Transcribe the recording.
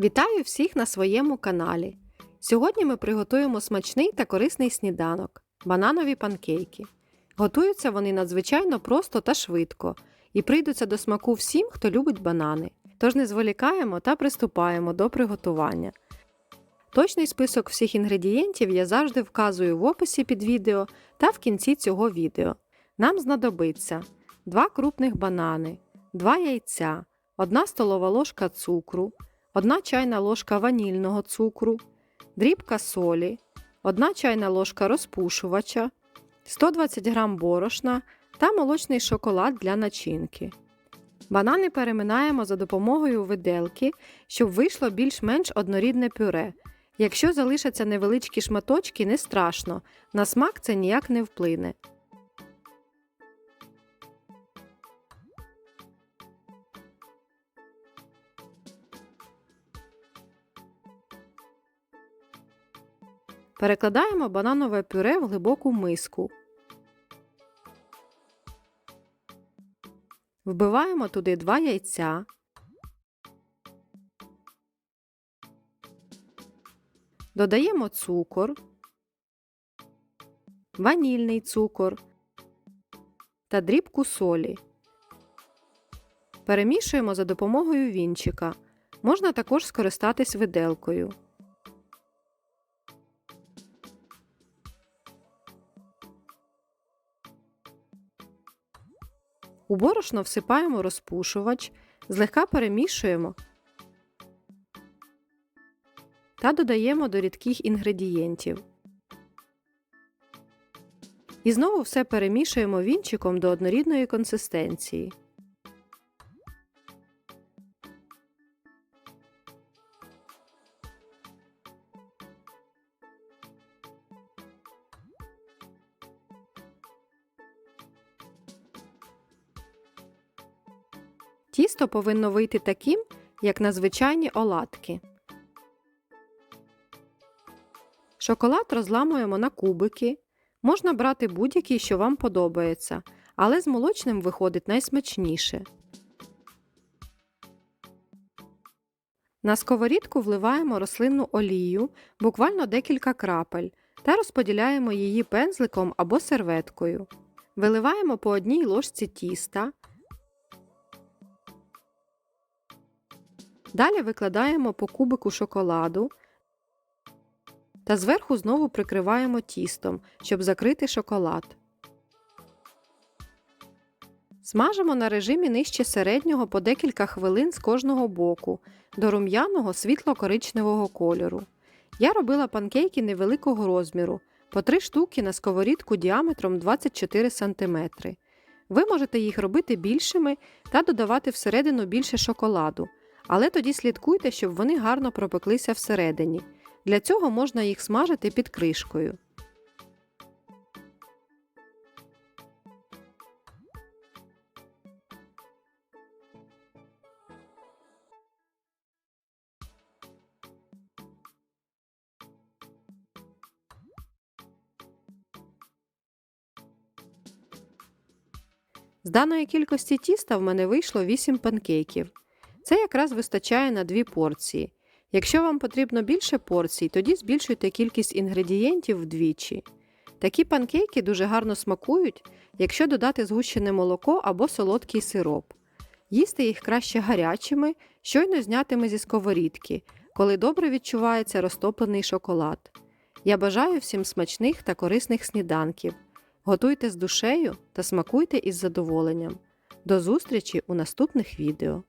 Вітаю всіх на своєму каналі. Сьогодні ми приготуємо смачний та корисний сніданок бананові панкейки. Готуються вони надзвичайно просто та швидко і прийдуться до смаку всім, хто любить банани. Тож не зволікаємо та приступаємо до приготування. Точний список всіх інгредієнтів я завжди вказую в описі під відео та в кінці цього відео. Нам знадобиться 2 крупних банани, 2 яйця, 1 столова ложка цукру, 1 чайна ложка ванільного цукру, дрібка солі, 1 чайна ложка розпушувача, 120 г борошна та молочний шоколад для начинки. Банани переминаємо за допомогою виделки, щоб вийшло більш-менш однорідне пюре. Якщо залишаться невеличкі шматочки, не страшно, на смак це ніяк не вплине. Перекладаємо бананове пюре в глибоку миску. Вбиваємо туди 2 яйця. Додаємо цукор, ванільний цукор та дрібку солі. Перемішуємо за допомогою вінчика. Можна також скористатись виделкою. У борошно всипаємо розпушувач, злегка перемішуємо та додаємо до рідких інгредієнтів. І знову все перемішуємо вінчиком до однорідної консистенції. Тісто повинно вийти таким, як на звичайні оладки. Шоколад розламуємо на кубики. Можна брати будь-який, що вам подобається, але з молочним виходить найсмачніше. На сковорідку вливаємо рослинну олію, буквально декілька крапель, та розподіляємо її пензликом або серветкою. Виливаємо по одній ложці тіста. Далі викладаємо по кубику шоколаду та зверху знову прикриваємо тістом, щоб закрити шоколад. Смажимо на режимі нижче середнього по декілька хвилин з кожного боку до рум'яного світло-коричневого кольору. Я робила панкейки невеликого розміру по 3 штуки на сковорідку діаметром 24 см. Ви можете їх робити більшими та додавати всередину більше шоколаду, але тоді слідкуйте, щоб вони гарно пропеклися всередині. Для цього можна їх смажити під кришкою. З даної кількості тіста в мене вийшло 8 панкейків. Це якраз вистачає на 2 порції. Якщо вам потрібно більше порцій, тоді збільшуйте кількість інгредієнтів вдвічі. Такі панкейки дуже гарно смакують, якщо додати згущене молоко або солодкий сироп. Їсти їх краще гарячими, щойно знятими зі сковорідки, коли добре відчувається розтоплений шоколад. Я бажаю всім смачних та корисних сніданків. Готуйте з душею та смакуйте із задоволенням. До зустрічі у наступних відео!